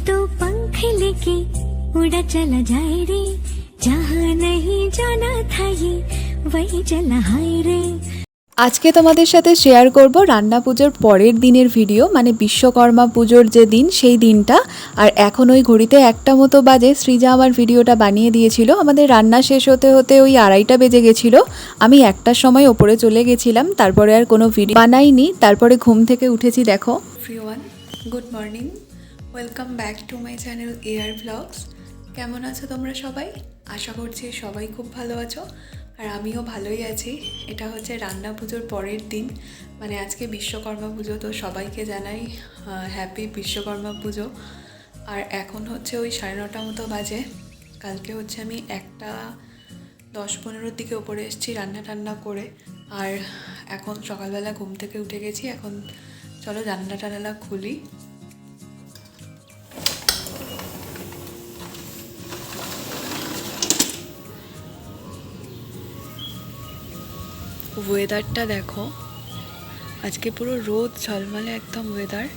तो पंख लेके उड़ा चला जाए रे जहाँ नहीं जाना था ये वही चला हाय रे আজকে তোমাদের সাথে শেয়ার করব রান্না পুজোর পরের দিনের ভিডিও মানে বিশ্বকর্মা পুজোর যে দিন সেই দিনটা আর এখন ওই ঘড়িতে একটা মতো বাজে সৃজা আমার ভিডিওটা বানিয়ে দিয়েছিল আমাদের রান্না শেষ হতে হতে ওই আড়াইটা বেজে গেছিলো আমি একটার সময় ওপরে চলে গেছিলাম তারপরে আর কোনো ভিডিও বানাইনি তারপরে ঘুম থেকে উঠেছি দেখো everyone good morning welcome back to my channel air blogs কেমন আছো তোমরা সবাই? আশা করছি সবাই খুব ভালো আছো। আর আমিও ভালোই আছি। এটা হচ্ছে রান্না পুজোর পরের দিন। মানে আজকে বিশ্বকর্মা পুজো, তো সবাইকে জানাই হ্যাপি বিশ্বকর্মা পুজো। আর এখন হচ্ছে ওই সাড়ে নটা মতো বাজে। কালকে হচ্ছে আমি একটা দশ পনেরোর দিকে ওপরে এসেছি রান্না টান্না করে। আর এখন সকালবেলা ঘুম থেকে উঠে গেছি। এখন চলো জানলা টানালা খুলি। ওয়েদারটা দেখো। আজকে পুরো রোদ, ঝলমলে একদম ওয়েদার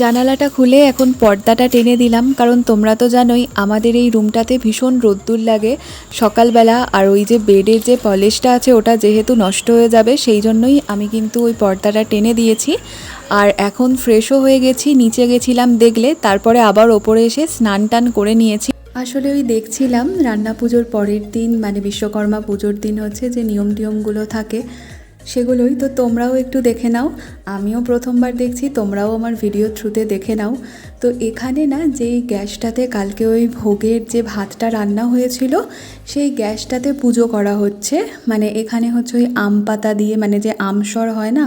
জানালাটা খুলে এখন পর্দাটা টেনে দিলাম, কারণ তোমরা তো জানোই আমাদের এই রুমটাতে ভীষণ রোদ্দুর লাগে। সকালবেলা আর ওই যে বেডের যে পলিশটা আছে, ওটা যেহেতু নষ্ট হয়ে যাবে, সেই জন্যই আমি কিন্তু ওই পর্দাটা টেনে দিয়েছি। আর এখন ফ্রেশও হয়ে গেছি, নিচে গেছিলাম দেখলে, তারপরে আবার ওপরে এসে স্নান টান করে নিয়েছি। আসলে ওই দেখছিলাম, রান্না পুজোর পরের দিন মানে বিশ্বকর্মা পুজোর দিন হচ্ছে যে নিয়ম টিয়মগুলো থাকে, সেগুলোই তো তোমরাও একটু দেখে নাও। আমিও প্রথমবার দেখছি, তোমরাও আমার ভিডিও থ্রুতে দেখে নাও। তো এখানে না, যেই গ্যাসটাতে কালকে ওই ভোগের যে ভাতটা রান্না হয়েছিল, সেই গ্যাসটাতে পুজো করা হচ্ছে। মানে এখানে হচ্ছে ওই আম পাতা দিয়ে মানে যে আমসর হয় না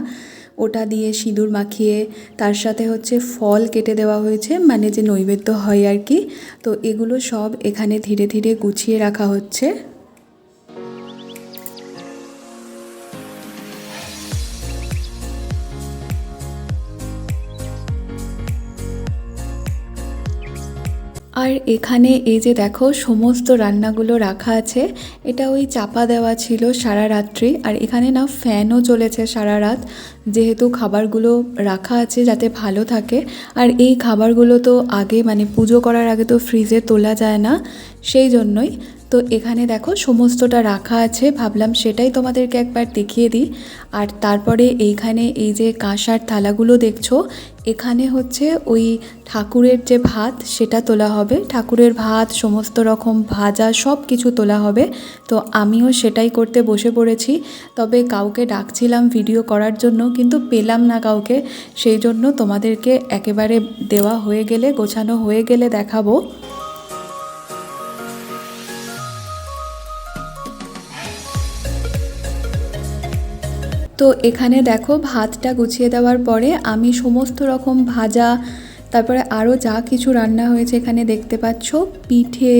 ওটা দিয়ে সিঁদুর মাখিয়ে তার সাথে হচ্ছে ফল কেটে দেওয়া হয়েছে মানে যে নৈবেদ্য হয় আর কি। তো এগুলো সব এখানে ধীরে ধীরে গুছিয়ে রাখা হচ্ছে। আর এখানে এই যে দেখো সমস্ত রান্নাগুলো রাখা আছে, এটা ওই চাপা দেওয়া ছিল সারা রাত্রি। আর এখানে না ফ্যানও চলেছে সারা রাত, যেহেতু খাবারগুলো রাখা আছে যাতে ভালো থাকে। আর এই খাবারগুলো তো আগে মানে পুজো করার আগে তো ফ্রিজে তোলা যায় না, সেই জন্যই। তো এখানে দেখো সমস্তটা রাখা আছে। ভাবলাম সেটাই তোমাদেরকে একবার দেখিয়ে দিই। আর তারপরে এইখানে এই যে কাঁসার থালাগুলো দেখছ, এখানে হচ্ছে ওই ঠাকুরের যে ভাত সেটা তোলা হবে। ঠাকুরের ভাত, সমস্ত রকম ভাজা সব কিছু তোলা হবে। তো আমিও সেটাই করতে বসে পড়েছি। তবে কাউকে ডাকছিলাম ভিডিও করার জন্য, কিন্তু পেলাম না কাউকে। সেই জন্য তোমাদেরকে একেবারে দেওয়া হয়ে গেলে, গোছানো হয়ে গেলে দেখাবো। তো এখানে দেখো ভাতটা গুছিয়ে দেওয়ার পরে আমি সমস্ত রকম ভাজা, তারপরে আরও যা কিছু রান্না হয়েছে এখানে দেখতে পাচ্ছ। পিঠে,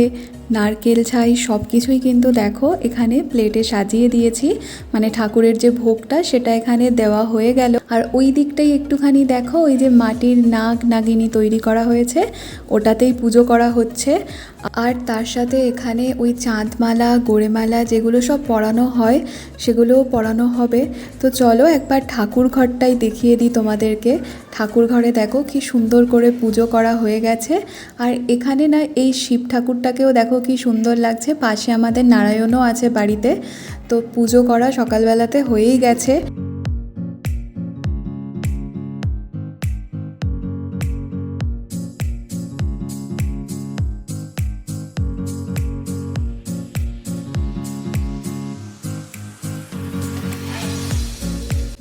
নারকেল ছাই সব কিছুই কিন্তু দেখো এখানে প্লেটে সাজিয়ে দিয়েছি। মানে ঠাকুরের যে ভোগটা সেটা এখানে দেওয়া হয়ে গেল। আর ওই দিকটাই একটুখানি দেখো, ওই যে মাটির নাগ নাগিনী তৈরি করা হয়েছে। ওটাতেই পুজো করা হচ্ছে। আর তার সাথে এখানে ওই চাঁদমালা, গোড়েমালা যেগুলো সব পড়ানো হয়, সেগুলোও পড়ানো হবে। তো চলো একবার ঠাকুর ঘরটাই দেখিয়ে দিই তোমাদেরকে। ঠাকুর ঘরে দেখো কি সুন্দর করে পুজো করা হয়ে গেছে। আর এখানে না এই শিব ঠাকুরটাকেও দেখো কি সুন্দর লাগছে। পাশে আমাদের নারায়ণও আছে বাড়িতে। তো পুজো করা সকালবেলাতে হয়েই গেছে।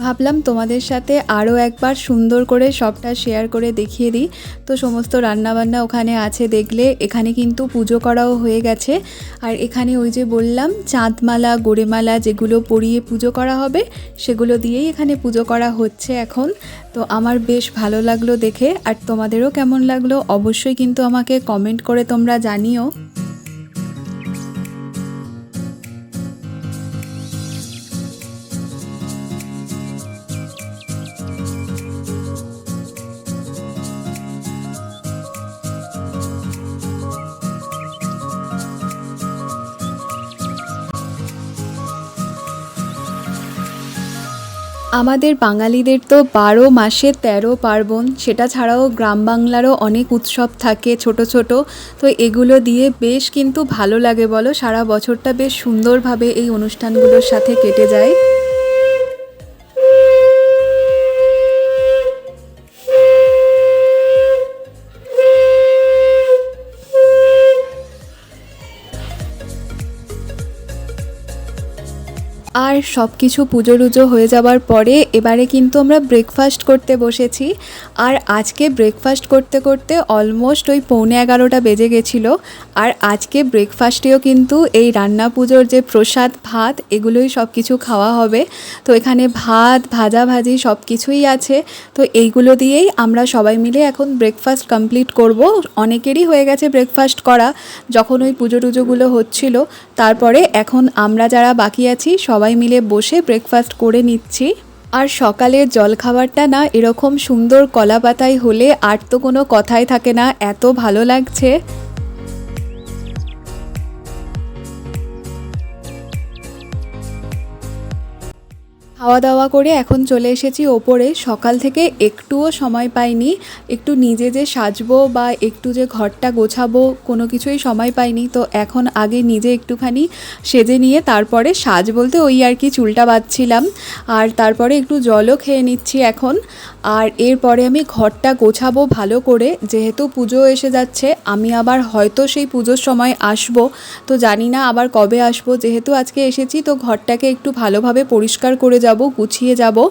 ভাবলাম তোমাদের সাথে আরও একবার সুন্দর করে সবটা শেয়ার করে দেখিয়ে দিই। তো সমস্ত রান্নাবান্না ওখানে আছে দেখলে, এখানে কিন্তু পুজো করাও হয়ে গেছে। আর এখানে ওই যে বললাম, চাঁদমালা, গোড়েমালা যেগুলো পরিয়ে পুজো করা হবে, সেগুলো দিয়েই এখানে পুজো করা হচ্ছে এখন। তো আমার বেশ ভালো লাগল দেখে, আর তোমাদেরও কেমন লাগল অবশ্যই কিন্তু আমাকে কমেন্ট করে তোমরা জানিও। আমাদের বাঙালিদের তো বারো মাসে তেরো পার্বণ, সেটা ছাড়াও গ্রাম বাংলারও অনেক উৎসব থাকে ছোট ছোট। তো এগুলো দিয়ে বেশ কিন্তু ভালো লাগে বলো, সারা বছরটা বেশ সুন্দরভাবে এই অনুষ্ঠানগুলোর সাথে কেটে যায়। আর সব কিছু পুজো টুজো হয়ে যাওয়ার পরে এবারে কিন্তু আমরা ব্রেকফাস্ট করতে বসেছি। আর আজকে ব্রেকফাস্ট করতে করতে অলমোস্ট ওই পৌনে এগারোটা বেজে গেছিল। আর আজকে ব্রেকফাস্টেও কিন্তু এই রান্না পুজোর যে প্রসাদ, ভাত, এগুলোই সব কিছু খাওয়া হবে। তো এখানে ভাত ভাজা ভাজি সব কিছুই আছে। তো এইগুলো দিয়েই আমরা সবাই মিলে এখন ব্রেকফাস্ট কমপ্লিট করব। অনেকেরই হয়ে গেছে ব্রেকফাস্ট করা, যখন ওই পুজো টুজোগুলো হচ্ছিল। তারপরে এখন আমরা যারা বাকি আছি, সবাই মিলে বসে ব্রেকফাস্ট করে নিচ্ছি। আর সকালের জলখাবারটা না এরকম সুন্দর কলা পাতায় হলে আর তো কোনো কথাই থাকে না, এত ভালো লাগছে। খাওয়া দাওয়া করে এখন চলে এসেছি ওপরে। সকাল থেকে একটুও সময় পাইনি। একটু নিজে যে সাজবো বা একটু যে ঘরটা গোছাবো, কোনো কিছুই সময় পাইনি। তো এখন আগে নিজে একটুখানি সেজে নিয়ে তারপরে সাজ বলতে ওই আর কি চুলটা বাঁধছিলাম। আর তারপরে একটু জলও খেয়ে নিচ্ছি এখন। আর এরপরে আমি ঘরটা গোছাবো ভালো করে। যেহেতু পুজো এসে যাচ্ছে, আমি আবার হয়তো সেই পুজোর সময় আসব। তো জানি না আবার কবে আসব। যেহেতু আজকে এসেছি, তো ঘরটাকে একটু ভালোভাবে পরিষ্কার করে যাব, গুছিয়ে যাব।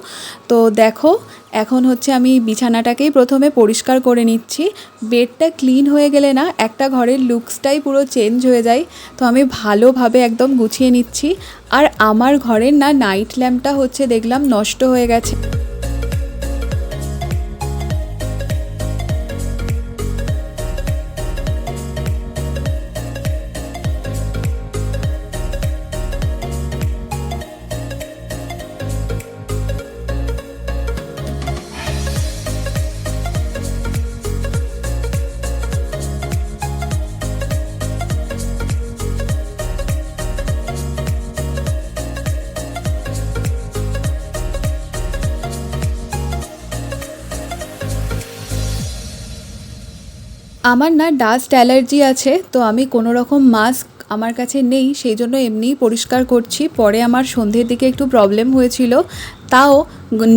তো দেখো, এখন হচ্ছে আমি বিছানাটাকেই প্রথমে পরিষ্কার করে নিচ্ছি। বেডটা ক্লিন হয়ে গেলে না, একটা ঘরের লুকসটাই পুরো চেঞ্জ হয়ে যায়। তো আমি ভালোভাবে একদম গুছিয়ে নিচ্ছি। আর আমার ঘরের না, নাইট ল্যাম্পটা হচ্ছে দেখলাম নষ্ট হয়ে গেছে। আমার না ডাস্ট অ্যালার্জি আছে, তো আমি কোনো রকম মাস্ক আমার কাছে নেই, সেই জন্য এমনিই পরিষ্কার করছি। পরে আমার সন্ধ্যের দিকে একটু প্রবলেম হয়েছিল। তাও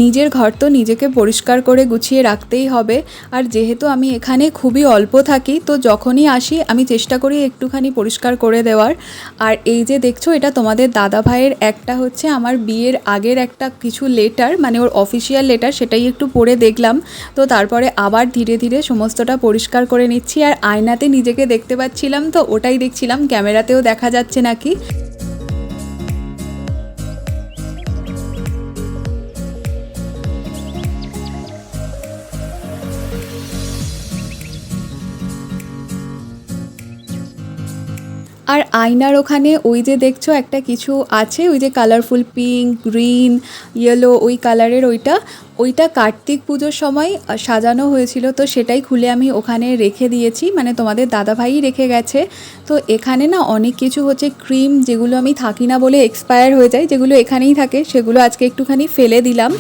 নিজের ঘর তো নিজেকে পরিষ্কার করে গুছিয়ে রাখতেই হবে। আর যেহেতু আমি এখানে খুবই অল্প থাকি, তো যখনই আসি আমি চেষ্টা করি একটুখানি পরিষ্কার করে দেওয়ার। আর এই যে দেখছ, এটা তোমাদের দাদা ভাইয়ের একটা হচ্ছে আমার বিয়ের আগের একটা কিছু লেটার মানে ওর অফিসিয়াল লেটার সেটাই একটু পড়ে দেখলাম। তো তারপরে আবার ধীরে ধীরে সমস্তটা পরিষ্কার করে নিচ্ছি। আর আয়নাতে নিজেকে দেখতে পাচ্ছিলাম তো, ওটাই দেখছিলাম, ক্যামেরাতেও দেখা যাচ্ছে নাকি। আর আয়নার ওখানে ওই যে দেখছ একটা কিছু আছে, ওই যে কালারফুল পিঙ্ক গ্রিন ইয়েলো ওই কালারের ওইটা। ওইটা কার্তিক পুজোর সময় সাজানো হয়েছিল, তো সেটাই খুলে আমি ওখানে রেখে দিয়েছি। মানে তোমাদের দাদাভাই রেখে গেছে। তো এখানে না অনেক কিছু হচ্ছে ক্রিম যেগুলো আমি থাকি না বলে এক্সপায়ার হয়ে যায়, যেগুলো এখানেই থাকে, সেগুলো আজকে একটুখানি ফেলে দিলাম।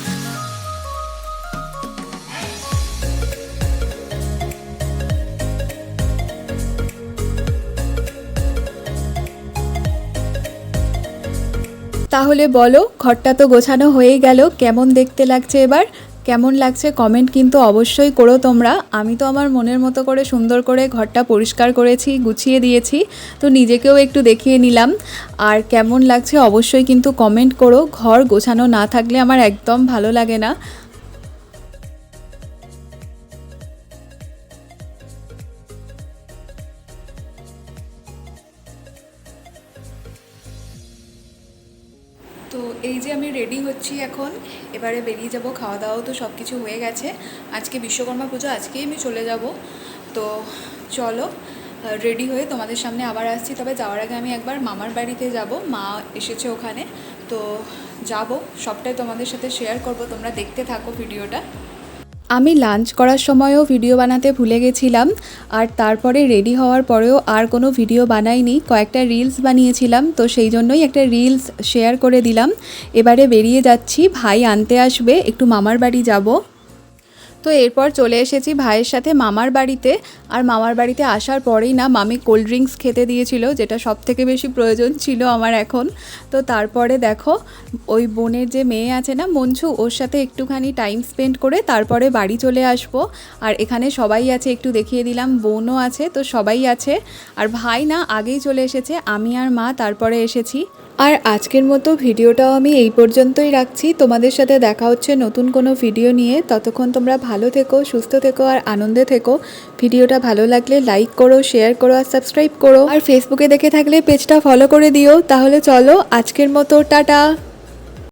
তাহলে বলো, ঘরটা তো গোছানো হয়েই গেল। কেমন দেখতে লাগছে এবার? কেমন লাগছে কমেন্ট কিন্তু অবশ্যই করো তোমরা। আমি তো আমার মনের মতো করে সুন্দর করে ঘরটা পরিষ্কার করেছি, গুছিয়ে দিয়েছি। তো নিজেকেও একটু দেখিয়ে নিলাম। আর কেমন লাগছে অবশ্যই কিন্তু কমেন্ট করো। ঘর গোছানো না থাকলে আমার একদম ভালো লাগে না। তো এই যে আমি রেডি হচ্ছি এখন, এবারে বেরিয়ে যাব খাওয়া দাওয়াও তো সব কিছু হয়ে গেছে। আজকে বিশ্বকর্মা পুজো, আজকেই আমি চলে যাব। তো চলো রেডি হয়ে তোমাদের সামনে আবার আসছি। তবে যাওয়ার আগে আমি একবার মামার বাড়িতে যাব। মা এসেছে ওখানে। তো যাব, সবটাই তোমাদের সাথে শেয়ার করব। তোমরা দেখতে থাকো ভিডিওটা। আমি লাঞ্চ করার সময়ও ভিডিও বানাতে ভুলে গেছিলাম, আর তারপরে রেডি হওয়ার পরেও আর কোনো ভিডিও বানাইনি। কয়েকটা রিলস বানিয়েছিলাম, তো সেই জন্যই একটা রিলস শেয়ার করে দিলাম। এবারে বেরিয়ে যাচ্ছি, ভাই আনতে আসবে, একটু মামার বাড়ি যাব। তো এরপর চলে এসেছি ভাইয়ের সাথে মামার বাড়িতে। আর মামার বাড়িতে আসার পরেই না মামি কোল্ড ড্রিঙ্কস খেতে দিয়েছিল, যেটা সব থেকে বেশি প্রয়োজন ছিল আমার এখন। তো তারপরে দেখো, ওই বোনের যে মেয়ে আছে না মঞ্জু, ওর সাথে একটুখানি টাইম স্পেন্ড করে তারপরে বাড়ি চলে আসব। আর এখানে সবাই আছে, একটু দেখিয়ে দিলাম, বোনও আছে, তো সবাই আছে। আর ভাই না আগেই চলে এসেছে, আমি আর মা তারপরে এসেছি। আর আজকের মতো ভিডিওটাও আমি এই পর্যন্তই রাখছি। তোমাদের সাথে দেখা হচ্ছে নতুন কোনো ভিডিও নিয়ে। ততক্ষণ তোমরা ভালো থেকো, সুস্থ থেকো আর আনন্দে থেকো। ভিডিওটা ভালো লাগলে লাইক করো, শেয়ার করো আর সাবস্ক্রাইব করো। আর ফেসবুকে দেখে থাকলে পেজটা ফলো করে দিও। তাহলে চলো আজকের মতো, টাটা।